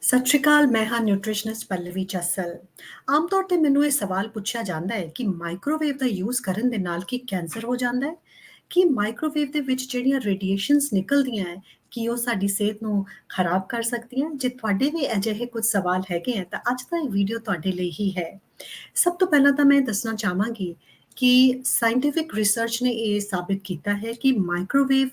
ਸਤਿ ਸ਼੍ਰੀ ਅਕਾਲ, ਮੈਂ ਹਾਂ ਨਿਊਟ੍ਰੀਸ਼ਨਿਸਟ ਪੱਲਵੀ ਜੱਸਲ। ਆਮ ਤੌਰ ਤੇ ਮੈਨੂੰ ਇਹ ਸਵਾਲ ਪੁੱਛਿਆ ਜਾਂਦਾ ਹੈ ਕਿ ਮਾਈਕ੍ਰੋਵੇਵ ਦਾ ਯੂਜ਼ ਕਰਨ ਦੇ ਨਾਲ ਕੀ ਕੈਂਸਰ ਹੋ ਜਾਂਦਾ ਹੈ? ਕੀ ਮਾਈਕ੍ਰੋਵੇਵ ਦੇ ਵਿੱਚ ਜਿਹੜੀਆਂ ਰੇਡੀਏਸ਼ਨਸ ਨਿਕਲਦੀਆਂ ਹੈ, ਕੀ ਉਹ ਸਾਡੀ ਸਿਹਤ ਨੂੰ ਖਰਾਬ ਕਰ ਸਕਦੀਆਂ ਜੇ ਤੁਹਾਡੇ ਵੀ ਅਜਿਹੇ ਕੁਝ ਸਵਾਲ ਹੈਗੇ ਆ ਤਾਂ ਅੱਜ ਦਾ ਇਹ ਵੀਡੀਓ ਤੁਹਾਡੇ ਲਈ ਹੀ ਹੈ। ਸਭ ਤੋਂ ਪਹਿਲਾਂ ਤਾਂ ਮੈਂ ਦੱਸਣਾ ਚਾਹਾਂਗੀ ਕਿ ਸਾਇੰਟਿਫਿਕ ਰਿਸਰਚ ਨੇ ਇਹ ਸਾਬਿਤ ਕੀਤਾ ਹੈ ਕਿ ਮਾਈਕ੍ਰੋਵੇਵ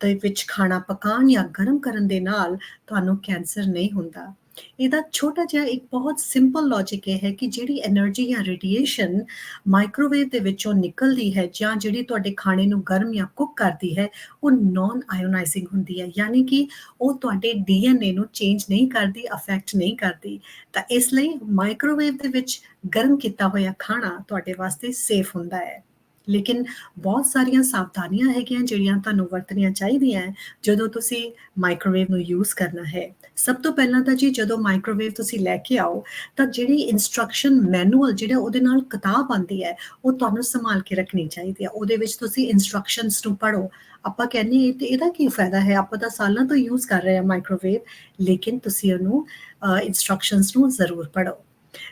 ਦੇ ਵਿੱਚ ਖਾਣਾ ਪਕਾਉਣ ਜਾਂ ਗਰਮ ਕਰਨ ਦੇ ਨਾਲ ਤੁਹਾਨੂੰ ਕੈਂਸਰ ਨਹੀਂ ਹੁੰਦਾ। ਇਹਦਾ ਛੋਟਾ ਜਿਹਾ ਇੱਕ ਬਹੁਤ ਸਿੰਪਲ ਲੌਜੀਕ ਇਹ ਹੈ ਕਿ ਜਿਹੜੀ એનર્ਜੀ ਜਾਂ ਰੇਡੀਏਸ਼ਨ ਮਾਈਕ੍ਰੋਵੇਵ ਦੇ ਵਿੱਚੋਂ ਨਿਕਲਦੀ ਹੈ ਜਾਂ ਜਿਹੜੀ ਤੁਹਾਡੇ ਖਾਣੇ ਨੂੰ ਗਰਮ ਜਾਂ ਕੁੱਕ ਕਰਦੀ ਹੈ, ਉਹ ਨਾਨ ਆਇਓਨਾਈਜ਼ਿੰਗ ਹੁੰਦੀ ਹੈ। ਯਾਨੀ ਕਿ ਉਹ ਤੁਹਾਡੇ ਡੀਐਨਏ ਨੂੰ ਚੇਂਜ ਨਹੀਂ ਕਰਦੀ ਅਫੈਕਟ ਨਹੀਂ ਕਰਦੀ। ਤਾਂ ਇਸ ਲਈ ਮਾਈਕ੍ਰੋਵੇਵ ਦੇ ਵਿੱਚ ਗਰਮ ਕੀਤਾ ਹੋਇਆ ਖਾਣਾ ਤੁਹਾਡੇ ਵਾਸਤੇ ਸੇਫ ਹੁੰਦਾ ਹੈ। ਲੇਕਿਨ ਬਹੁਤ ਸਾਰੀਆਂ ਸਾਵਧਾਨੀਆਂ ਹੈਗੀਆਂ ਜਿਹੜੀਆਂ ਤੁਹਾਨੂੰ ਵਰਤਣੀਆਂ ਚਾਹੀਦੀਆਂ ਜਦੋਂ ਤੁਸੀਂ ਮਾਈਕ੍ਰੋਵੇਵ ਨੂੰ ਯੂਜ਼ ਕਰਨਾ ਹੈ। ਸਭ ਤੋਂ ਪਹਿਲਾਂ ਤਾਂ ਜੀ ਜਦੋਂ ਮਾਈਕ੍ਰੋਵੇਵ ਤੁਸੀਂ ਲੈ ਕੇ ਆਓ, ਤਾਂ ਜਿਹੜੀ ਇਨਸਟਰਕਸ਼ਨ ਮੈਨੂਅਲ ਜਿਹੜਾ ਉਹਦੇ ਨਾਲ ਕਿਤਾਬ ਆਂਦੀ ਹੈ, ਉਹ ਤੁਹਾਨੂੰ ਸੰਭਾਲ ਕੇ ਰੱਖਣੀ ਚਾਹੀਦੀ ਹੈ। ਉਹਦੇ ਵਿੱਚ ਤੁਸੀਂ ਇਨਸਟਰਕਸ਼ਨਸ ਨੂੰ ਪੜ੍ਹੋ। ਆਪਾਂ ਕਹਿੰਦੇ ਤੇ ਇਹਦਾ ਕੀ ਫਾਇਦਾ ਹੈ? ਆਪਾਂ ਤਾਂ ਸਾਲਾਂ ਤੋਂ ਯੂਜ਼ ਕਰ ਰਹੇ ਹਾਂ ਮਾਈਕ੍ਰੋਵੇਵ ਲੇਕਿਨ ਤੁਸੀਂ ਉਹਨੂੰ ਇਨਸਟਰਕਸ਼ਨਸ ਨੂੰ ਜ਼ਰੂਰ ਪੜ੍ਹੋ।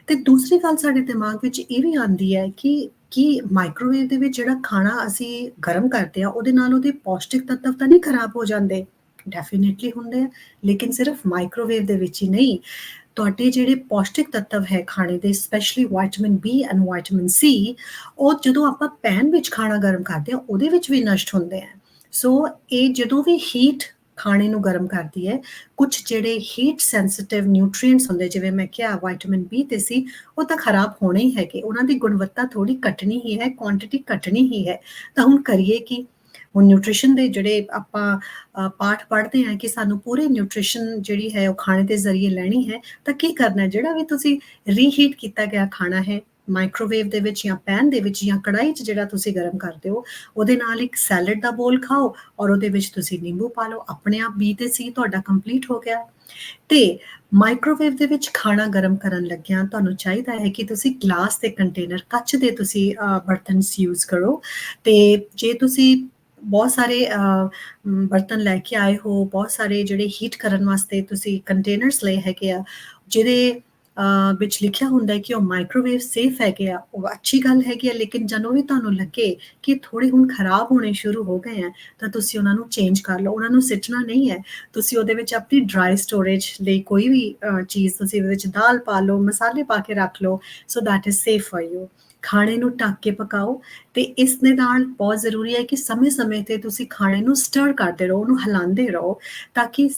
ਤੇ ਦੂਸਰੀ ਗੱਲ ਸਾਡੇ ਦਿਮਾਗ ਵਿੱਚ ਇਹ ਵੀ ਆਂਦੀ ਹੈ ਕਿ ਕਿ ਮਾਈਕ੍ਰੋਵੇਵ ਦੇ ਵਿੱਚ ਜਿਹੜਾ ਖਾਣਾ ਅਸੀਂ ਗਰਮ ਕਰਦੇ ਆ ਉਹਦੇ ਨਾਲ ਉਹਦੇ ਪੌਸ਼ਟਿਕ ਤੱਤਵ ਤਾਂ ਨਹੀਂ ਖਰਾਬ ਹੋ ਜਾਂਦੇ। ਡੈਫੀਨਿਟਲੀ ਹੁੰਦੇ ਆ, ਲੇਕਿਨ ਸਿਰਫ ਮਾਈਕ੍ਰੋਵੇਵ ਦੇ ਵਿੱਚ ਹੀ ਨਹੀਂ। ਤੁਹਾਡੇ ਜਿਹੜੇ ਪੌਸ਼ਟਿਕ ਤੱਤਵ ਹੈ ਖਾਣੇ ਦੇ specially vitamin B and vitamin C ਉਹ ਜਦੋਂ ਆਪਾਂ ਪੈਨ ਵਿੱਚ ਖਾਣਾ ਗਰਮ ਕਰਦੇ ਆ ਉਹਦੇ ਵਿੱਚ ਵੀ ਨਸ਼ਟ ਹੁੰਦੇ ਆ। ਸੋ ਇਹ ਜਦੋਂ ਵੀ ਹੀਟ ਖਾਣੇ ਨੂੰ ਗਰਮ ਕਰਦੀ ਹੈ। ਕੁਝ ਜਿਹੜੇ ਹੀਟ ਸੈਂਸਿਟਿਵ ਨਿਊਟ੍ਰੀਐਂਟਸ ਹੁੰਦੇ, ਜਿਵੇਂ ਮੈਂ ਕਿਹਾ ਵਿਟਾਮਿਨ ਬੀ ਤੇ ਸੀ, ਉਹ ਤਾਂ ਖਰਾਬ ਹੋਣੇ ਹੀ ਹੈਗੇ। ਉਹਨਾਂ ਦੀ ਗੁਣਵੱਤਾ ਥੋੜੀ ਘਟਣੀ ਹੀ ਹੈ ਕੁਆਂਟੀਟੀ ਘਟਣੀ ਹੀ ਹੈ। ਤਾਂ ਹੁਣ ਕਰੀਏ ਕਿ ਹੁਣ ਨਿਊਟ੍ਰੀਸ਼ਨ ਦੇ ਜਿਹੜੇ ਆਪਾਂ ਪਾਠ ਪੜ੍ਹਦੇ ਹਾਂ ਕਿ ਸਾਨੂੰ ਪੂਰੇ ਨਿਊਟ੍ਰੀਸ਼ਨ ਜਿਹੜੀ ਹੈ ਉਹ ਖਾਣੇ ਦੇ ਜ਼ਰੀਏ ਲੈਣੀ ਹੈ, ਤਾਂ ਕੀ ਕਰਨਾ ਜਿਹੜਾ ਵੀ ਤੁਸੀਂ ਰੀਹੀਟ ਕੀਤਾ ਗਿਆ ਖਾਣਾ ਹੈ ਮਾਈਕ੍ਰੋਵੇਵ ਦੇ ਵਿੱਚ ਜਾਂ ਪੈਨ ਦੇ ਵਿੱਚ ਜਾਂ ਕੜਾਈ 'ਚ ਜਿਹੜਾ ਤੁਸੀਂ ਗਰਮ ਕਰਦੇ ਹੋ, ਉਹਦੇ ਨਾਲ ਇੱਕ ਸੈਲਡ ਦਾ ਬੋਲ ਖਾਓ ਔਰ ਉਹਦੇ ਵਿੱਚ ਤੁਸੀਂ ਨਿੰਬੂ ਪਾ ਲਓ। ਆਪਣੇ ਆਪ ਬੀ ਤੇ ਸੀ, ਤੁਹਾਡਾ ਕੰਪਲੀਟ ਹੋ ਗਿਆ। ਤੇ ਮਾਈਕ੍ਰੋਵੇਵ ਦੇ ਵਿੱਚ ਖਾਣਾ ਗਰਮ ਕਰਨ ਲੱਗਿਆਂ, ਤੁਹਾਨੂੰ ਚਾਹੀਦਾ ਹੈ ਕਿ ਤੁਸੀਂ ਗਲਾਸ ਦੇ ਕੰਟੇਨਰ ਕੱਚ ਦੇ ਤੁਸੀਂ ਬਰਤਨਸ ਯੂਜ਼ ਕਰੋ। ਤੇ ਜੇ ਤੁਸੀਂ ਬਹੁਤ ਸਾਰੇ ਬਰਤਨ ਲੈ ਕੇ ਆਏ ਹੋ, ਬਹੁਤ ਸਾਰੇ ਜਿਹੜੇ ਹੀਟ ਕਰਨ ਵਾਸਤੇ ਤੁਸੀਂ ਕੰਟੇਨਰਸ ਲਏ ਹੈਗੇ ਆ, ਜਿਹਦੇ ਵਿੱਚ ਲਿਖਿਆ ਹੁੰਦਾ ਕਿ ਉਹ ਮਾਈਕ੍ਰੋਵੇਵ ਸੇਫ ਹੈਗੇ ਆ, ਉਹ ਅੱਛੀ ਗੱਲ ਹੈਗੀ ਆ, ਲੇਕਿਨ ਜਦੋਂ ਵੀ ਤੁਹਾਨੂੰ ਲੱਗੇ ਕਿ ਥੋੜੇ ਹੁਣ ਖਰਾਬ ਹੋਣੇ ਸ਼ੁਰੂ ਹੋ ਗਏ ਆ, ਤਾਂ ਤੁਸੀਂ ਉਹਨਾਂ ਨੂੰ ਚੇਂਜ ਕਰ ਲਓ। ਉਹਨਾਂ ਨੂੰ ਸਿੱਟਣਾ ਨਹੀਂ ਹੈ। ਤੁਸੀਂ ਉਹਦੇ ਵਿੱਚ ਆਪਣੀ ਡਰਾਈ ਸਟੋਰੇਜ ਲਈ ਕੋਈ ਵੀ ਚੀਜ਼ ਤੁਸੀਂ ਉਹਦੇ ਵਿੱਚ ਦਾਲ ਪਾ ਲਓ, ਮਸਾਲੇ ਪਾ ਕੇ ਰੱਖ ਲਓ so that is safe for you ਖਾਣੇ ਨੂੰ ਢੱਕ ਕੇ ਪਕਾਓ ਤੇ ਇਸ ਦੇ ਨਾਲ ਬਹੁਤ ਜ਼ਰੂਰੀ ਹੈ ਕਿ ਸਮੇਂ-ਸਮੇਂ ਤੇ ਤੁਸੀਂ ਖਾਣੇ ਨੂੰ ਸਟਰ ਕਰਦੇ ਰਹੋ, ਉਹਨੂੰ ਹਿਲਾਉਂਦੇ ਰਹੋ, ਤਾਂ ਕਿ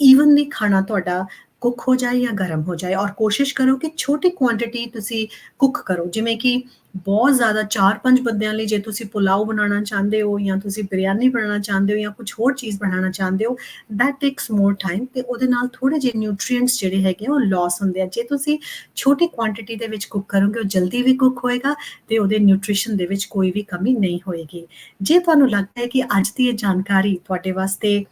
ਈਵਨਲੀ ਖਾਣਾ ਤੁਹਾਡਾ ਕੁੱਕ ਹੋ ਜਾਏ ਜਾਂ ਗਰਮ ਹੋ ਜਾਏ ਔਰ ਕੋਸ਼ਿਸ਼ ਕਰੋ ਕਿ ਛੋਟੀ ਕੁਆਂਟੀਟੀ ਤੁਸੀਂ ਕੁੱਕ ਕਰੋ। ਜਿਵੇਂ ਕਿ ਬਹੁਤ ਜ਼ਿਆਦਾ 4-5 ਬੰਦਿਆਂ ਲਈ ਜੇ ਤੁਸੀਂ ਪੁਲਾਓ ਬਣਾਉਣਾ ਚਾਹੁੰਦੇ ਹੋ ਜਾਂ ਤੁਸੀਂ ਬਿਰਿਆਨੀ ਬਣਾਉਣਾ ਚਾਹੁੰਦੇ ਹੋ ਜਾਂ ਕੁਝ ਹੋਰ ਚੀਜ਼ ਬਣਾਉਣਾ ਚਾਹੁੰਦੇ ਹੋ ਦੈਟ ਟੇਕਸ ਮੋਰ ਟਾਈਮ ਤੇ ਉਹਦੇ ਨਾਲ ਥੋੜੇ ਜਿਹੇ ਨਿਊਟ੍ਰੀਐਂਟਸ ਜਿਹੜੇ ਹੈਗੇ ਉਹ ਲਾਸ ਹੁੰਦੇ ਆ। ਜੇ ਤੁਸੀਂ ਛੋਟੀ ਕੁਆਂਟੀਟੀ ਦੇ ਵਿੱਚ ਕੁੱਕ ਕਰੋਗੇ, ਉਹ ਜਲਦੀ ਵੀ ਕੁੱਕ ਹੋਏਗਾ ਤੇ ਉਹਦੇ ਨਿਊਟ੍ਰੀਸ਼ਨ ਦੇ ਵਿੱਚ ਕੋਈ ਵੀ ਕਮੀ ਨਹੀਂ ਹੋਏਗੀ। ਜੇ ਤੁਹਾਨੂੰ ਲੱਗਦਾ ਹੈ ਕਿ ਅੱਜ ਦੀ ਇਹ ਜਾਣਕਾਰੀ ਤੁਹਾਡੇ ਵਾਸਤੇ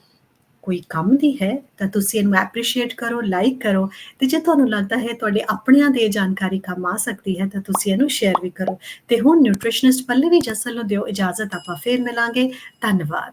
ਕੋਈ ਕੰਮ ਦੀ ਹੈ, ਤਾਂ ਤੁਸੀਂ ਇਹਨੂੰ ਐਪਰੀਸ਼ੀਏਟ ਕਰੋ ਲਾਈਕ ਕਰੋ ਤੇ ਜੇ ਤੁਹਾਨੂੰ ਲੱਗਦਾ ਹੈ ਤੁਹਾਡੇ ਆਪਣਿਆਂ ਦੇ ਜਾਣਕਾਰੀ ਕੰਮ ਆ ਸਕਦੀ ਹੈ, ਤਾਂ ਤੁਸੀਂ ਇਹਨੂੰ ਸ਼ੇਅਰ ਵੀ ਕਰੋ ਤੇ ਹੁਣ ਨਿਊਟ੍ਰੀਸ਼ਨਿਸਟ ਪੱਲੇ ਵੀ ਜਸਲ ਨੂੰ ਦਿਓ ਇਜਾਜ਼ਤ, ਆਪਾਂ ਫੇਰ ਮਿਲਾਂਗੇ, ਧੰਨਵਾਦ।